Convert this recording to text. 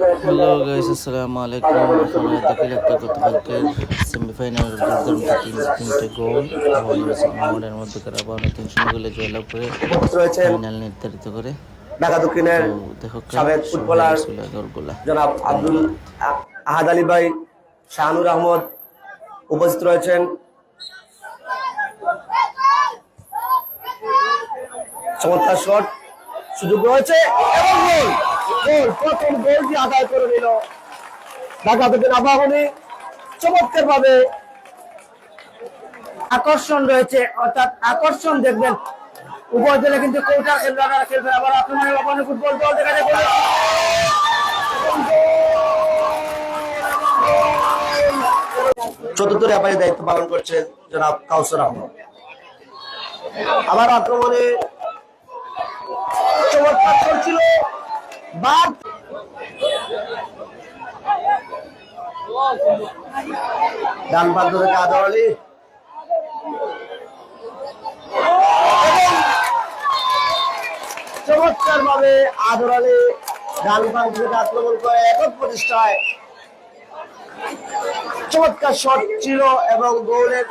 Hello guys আসসালামু আলাইকুম আপনারা দেখে একটা গতকালকে সেমিফাইনাল দুর্দান্ত তিন তিনটে গোল মোহামেডানের মধ্যে আবার তিন শূন্য গোলে জয়লাভ করে ফাইনাল নির্ধারিত করে। ঢাকা দক্ষিণের সাবেক ফুটবলার জনাব আব্দুল আহাদ আলী ভাই শাহানুর আহমদ উপস্থিত রয়েছেন। চমৎকার শট সুযোগ রয়েছে এবং গোল! প্রথম গোলটি আদায় করে নিল। আবাহনী চমৎকার ভাবে আকর্ষণ রয়েছে। অর্থাৎ আকর্ষণ দেখবেন। কিন্তু আবার অপানে ফুটবল দল দেখা চতুর্থ দায়িত্ব পালন করছে জনাব কাউসার আহমদ। আবার আক্রমণে চমৎকার চলছিল বাদ। ডান আদর আলী। চমৎকার ভাবে আদর আলী ডান থেকে আক্রমণ করে একক প্রতিষ্ঠায়। চমৎকার শট ছিল এবং গোলের